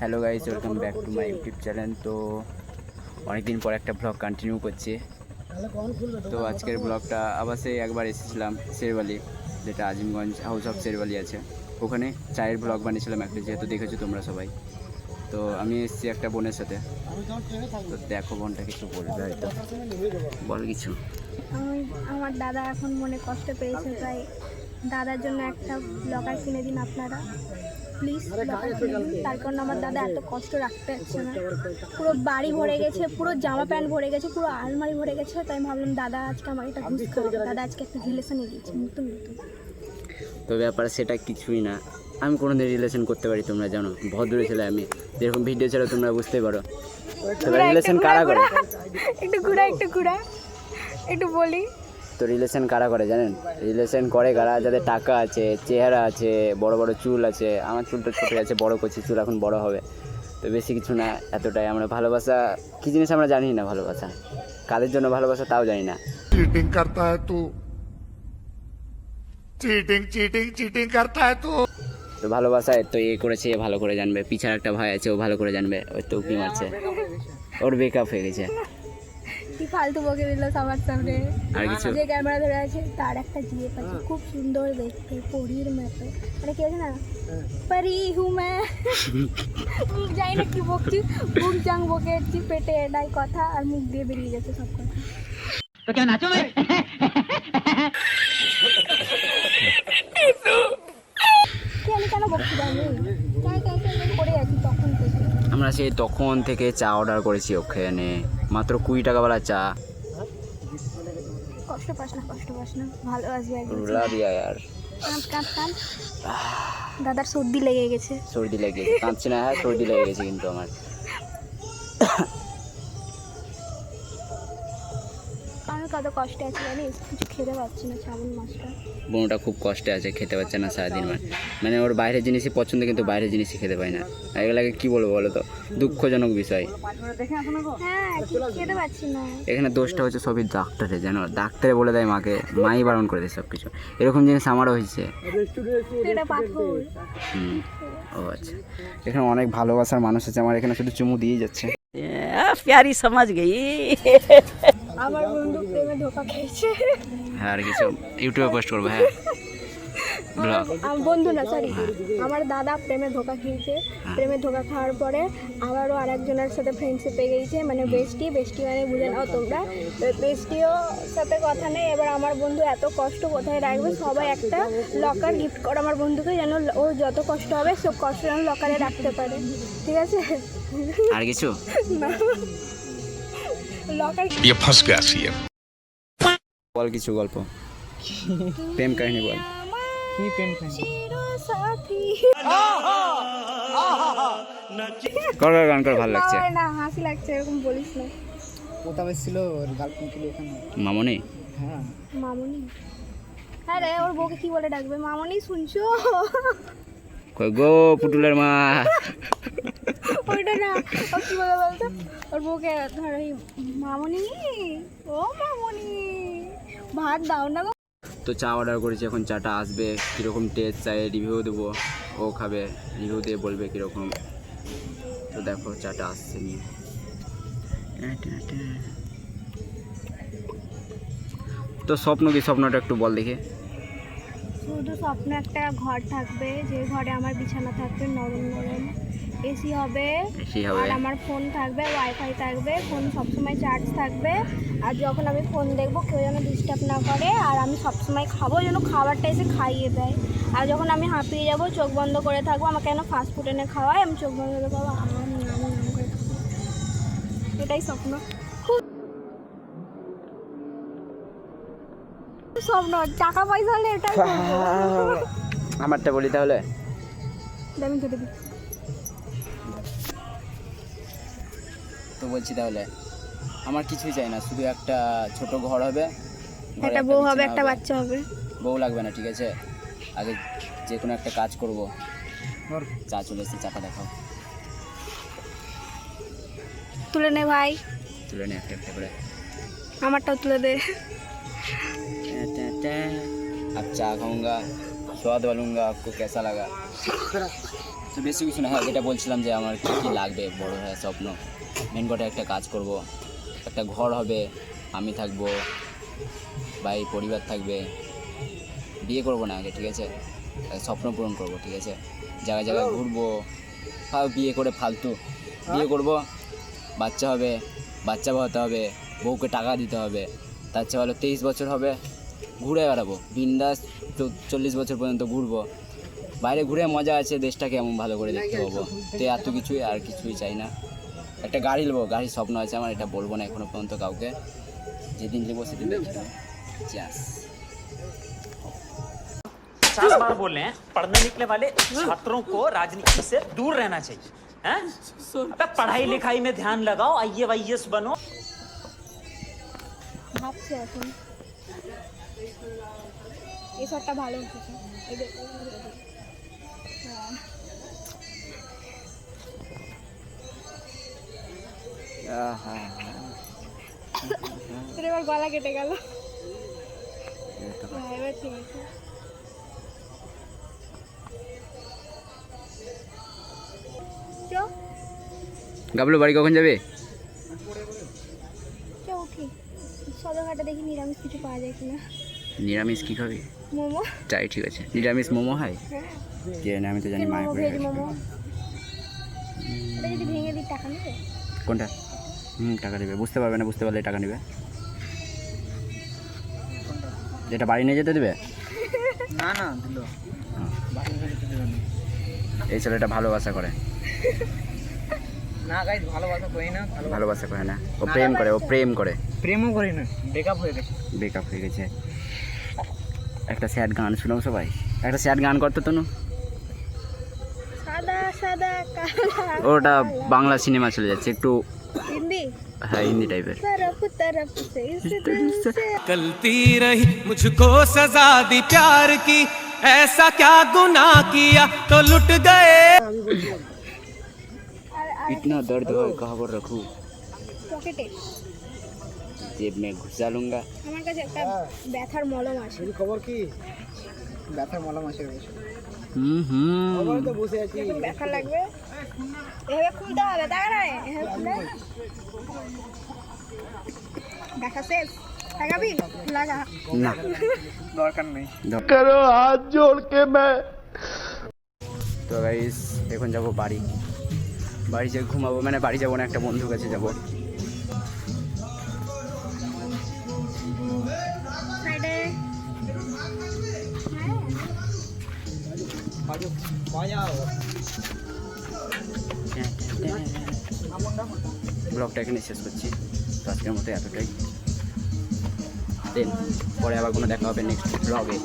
Hello guys welcome back to my YouTube channel তো অনেকদিন পর একটা ব্লগ কন্টিনিউ করছি। তো আজকের ব্লগটা আবার সেই একবার এসেছিলাম শেরবালি যেটা আজিমগঞ্জ হাউস অফ শেরবালি আছে। ওখানে চায়ের ব্লগ বানিয়েছিলাম একটা যেহেতু দেখেছ তোমরা সবাই। তো আমি এসেছি একটা বোনের সাথে। তো দেখো বোনটা কিছু বলবে হয়তো বল কিছু। আমি, আমার দাদা এখন মনে কষ্ট পেয়েছে, তাই দাদার জন্য একটা লকার কিনে দিন আপনারা। প্লিজ তার কারণ আমার দাদা এত কষ্ট রাখতে পারছে না। পুরো বাড়ি ভরে গেছে পুরো জামা প্যান্ট ভরে গেছে পুরো আলমারি ভরে গেছে তাই আমি ভাবলাম দাদা আজকে আমার এটা ঘুষ। দাদা আজকে একটা রিলেশনে গিয়েছে নতুন নতুন। তো ব্যাপার সেটা কিছুই না। আমি কোনোদিন রিলেশন করতে পারি তোমরা জানো? ভদ্র ছেলে আমি। যেরকম ভিডিও ছাড়া তোমরা বুঝতে পারো। রিলেশন কারা করে? একটু ঘুরা একটু ঘুরা। একটু বলি। তো রিলেশন কারা করে জানেন? রিলেশন করে কারা? যাদের টাকা আছে চেহারা আছে বড় বড় চুল আছে। আমার চুলটা ছোটো আছে বড় করছি চুল এখন বড় হবে। তো বেশি কিছু না এতটাই। আমরা ভালোবাসা কী জিনিস আমরা জানি না ভালোবাসা? কাদের জন্য ভালোবাসা তাও জানি না। চিটিং করতা হ্যায় চিটিং চিটিং চিটিং করতা হ্যায় তো। ভালোবাসা তো এ করেছে ভালো করে জানবে। পিছার একটা ভাই আছে ও ভালো করে জানবে। ওই তো কি মারছে। ওর বেকআপ হয়ে গেছে। কি ফালতু বকে দিল সবার সামনে। আর কিছু? যে ক্যামেরা ধরে আছে তার একটা জিএফ আছে খুব সুন্দর দেখতে পরীর মতো। মানে কি আছে না? পরি হুঁ মে। মুখ যাই না কি বকছি মুখ জাং বকে যাচ্ছি পেটে এটাই কথা আর মুখ দিয়ে বেরিয়ে গেছে সব কথা। আমি কেন বকছি জানি কেন কেন কেন করে আছি তখন থেকে। আমরা সেই তখন থেকে চা অর্ডার করেছি ওখানে। মাত্র কুড়ি টাকা বেলা চা। কষ্ট পাস না কষ্ট পাস না। ভালো আসবে একদিন রুলা দিয়া আর। কাঁদ কাঁদ কাঁদ। দাদার সর্দি লেগে গেছে। সর্দি লেগে গেছে। কাঁদছি না হ্যাঁ সর্দি লেগে গেছে কিন্তু আমার। কত কষ্টে আছি জানিস? কিছু খেতে পারছি না শ্রাবণ মাসটা বোনটা খুব কষ্টে আছে খেতে পাচ্ছে না সারাদিন মানে মানে ওর বাইরের জিনিসই পছন্দ কিন্তু বাইরের জিনিসই খেতে পায় না। এগুলাকে কি বলব বলো তো? দুঃখজনক বিষয়। হ্যাঁ খেতে পারছি না। এখানে দোষটা হচ্ছে সবই ডাক্তারে জানো? ডাক্তারে বলে দেয় মাকে মাই বারণ করে দেয় সব কিছু এরকম জিনিস আমারও হয়েছে। ও আচ্ছা। এখানে অনেক ভালোবাসার মানুষ আছে আমার এখানে শুধু চুমু দিয়ে যাচ্ছে। প্যারি সমাজ গেই। আমার বন্ধু প্রেমে ধোকা খেয়েছে হ্যাঁ আর কিছু ইউটিউবে পোস্ট করব হ্যাঁ। বন্ধু না সরি আমার দাদা প্রেমে ধোকা খেয়েছে প্রেমে ধোকা খাওয়ার পরে আবারও আর একজনের সাথে ফ্রেন্ডশিপে গিয়েছে মানে বেস্টি বেস্টি মানে বুঝে নাও তোমরা তো বেস্টিও সাথে কথা নেই এবার আমার বন্ধু এত কষ্ট কোথায় রাখবে সবাই একটা লকার গিফট করো আমার বন্ধুকে যেন ওর যত কষ্ট হবে সব কষ্ট যেন লকারে রাখতে পারে ঠিক আছে আর কিছু লকার ये फंस गया सीएम বল কিছু গল্প প্রেম কাহিনী বল কি প্রেম সাথী কর কর গান কর ভালো লাগছে। না হাসি লাগছে এরকম বলিস না। কোথাও ছিল ওর গার্লফ্রেন্ড ছিল ওখানে। মামনি? হ্যাঁ। মামনি? হ্যাঁ রে ওর বউকে কি বলে ডাকবে? মামনি শুনছো? কই গো পুটুলের মা। ওইটা না ও কি বলে বলতো? ওর বউকে ধর এই মামনি? ও মামনি ভাত দাও না গো। তো চা অর্ডার করেছি এখন চাটা আসবে। কীরকম টেস্ট চাই রিভিউ দেবো। ও খাবে রিভিউ দিয়ে বলবে কীরকম। তো দেখো চাটা আসছে নিয়ে। তো স্বপ্ন কি? স্বপ্নটা একটু বল দেখি। শুধু স্বপ্ন একটা ঘর থাকবে যে ঘরে আমার বিছানা থাকবে নরম নরম। এসি হবে। এসি হবে। আর আমার ফোন থাকবে ওয়াইফাই থাকবে ফোন সবসময় চার্জ থাকবে। আর যখন আমি ফোন দেখব কেউ যেন ডিস্টার্ব না করে। আর আমি সবসময় খাব যেন খাবারটা এসে খাইয়ে দেয়। আর যখন আমি হাঁপিয়ে যাব চোখ বন্ধ করে থাকব আমাকে যেন ফাস্ট ফুড এনে খাওয়ায় আমি চোখ বন্ধ করে খাব আম, আম, আম করে খাব। এটাই স্বপ্ন। খুব স্বপ্ন টাকা পয়সা হলে এটাই আমারটা বলি তাহলে। আমি কেটে দিই বলছি তাহলে আমার কিছুই চাই না শুধু একটা ছোট ঘর হবে ঘরে একটা বউ হবে বিছানা একটা বাচ্চা হবে বউ লাগবে না ঠিক আছে আগে যে কোনো একটা কাজ করব চা চলে এসেছে চাটা দেখাও তুলে নে ভাই তুলে নে একটা একটা করে আমারটাও তুলে দে अब चाय खाऊंगा स्वाद वालूंगा आपको कैसा लगा তো বেশি কিছু না হ্যাঁ যেটা বলছিলাম যে আমার কী কী লাগবে বড় হয়ে স্বপ্ন মেন কথা একটা কাজ করব। একটা ঘর হবে আমি থাকব ভাই পরিবার থাকবে। বিয়ে করব না আগে ঠিক আছে? স্বপ্ন পূরণ করব ঠিক আছে? জায়গায় জায়গায় ঘুরবো। বিয়ে করে ফালতু। বিয়ে করব বাচ্চা হবে বাচ্চা হতে হবে বউকে টাকা দিতে হবে। তার চেয়ে ভালো তেইশ বছর হবে ঘুরে বেড়াবো। বিন্দাস চল্লিশ বছর পর্যন্ত ঘুরবো। বাইরে ঘুরে মজা আছে দেশটাকে এমন ভালো করে দেখতে পাবো। তো এত কিছুই আর কিছুই চাই না। একটা গাড়ি নেবো গাড়ির স্বপ্ন আছে আমার এটা বলবো না এখনো পর্যন্ত কাউকে যেদিন নেবো সেদিন দেখে নেবো Just. पचास बार बोल रहे हैं पढ़ने निकले वाले छात्रों को राजनीति से दूर रहना चाहिए हैं? अबे पढ़ाई लिखाई में ध्यान लगाओ आइए वाई बनो ভাবছি এখন এই শটটা ভালো উঠেছে এবার গলা কেটে গেল। হ্যাঁ, এবার ঠিক আছে। চ। গাবলু বাড়ি কখন যাবে? সদরঘাটে দেখি নিরামিষ কিছু পাওয়া যায় কিনা। নিরামিষ কী খাবি? মোমো। চাই ঠিক আছে। নিরামিষ মোমো হয়? কে না আমি তো জানি মায়ের মোমো ভেজ মোমো? এটা যদি ভেঙে দিই টাকা নেবে? কোনটা? হুম টাকা দেবে। বুঝতে পারবে না বুঝতে পারলে টাকা নেবে। যেটা বাড়ি নিয়ে যেতে দেবে? না না দিল। এই ছেলেটা ভালোবাসা করে। না গাইজ ভালোবাসা করি না ভালোবাসা করে না। ও প্রেম করে ও প্রেম করে। প্রেমও করি না ব্রেকআপ হয়ে গেছে। ব্রেকআপ হয়ে গেছে। একটা স্যাড গান শুনাও সবাই। একটা স্যাড গান করতো তনু। সাদা সাদা কালা। ওটা বাংলা সিনেমা চলে যাচ্ছে। একটু হিন্দি হ্যাঁ হিন্দি টাইপের तरफ तरफ से इस दिल से गलती रही मुझको सजा दी प्यार की ऐसा क्या गुनाह किया तो लुट गए इतना दर्द है कहाँ पर रखूँ পকেটে जेब में घुसा लूंगा আমার কাছে একটা ব্যথার মলম আছে খবর কি ব্যথার মলম আছে বসে হুম হুম তো বসে আছি যখন ব্যথা লাগবে এভাবে খুলতে হবে দাঁড়ায় এভাবে খুলে? দেখা শেষ? হাত জোড় কে মে তো গাইস এখন যাব বাড়ি। বাড়ি যে ঘুমাবো মানে বাড়ি যাব না একটা বন্ধুর কাছে যাব। ব্লগটা এখানে শেষ করছি। তো আজকের মতো এতটাই। দেন, পরে আবার কোনো দেখা হবে নেক্সট ব্লগে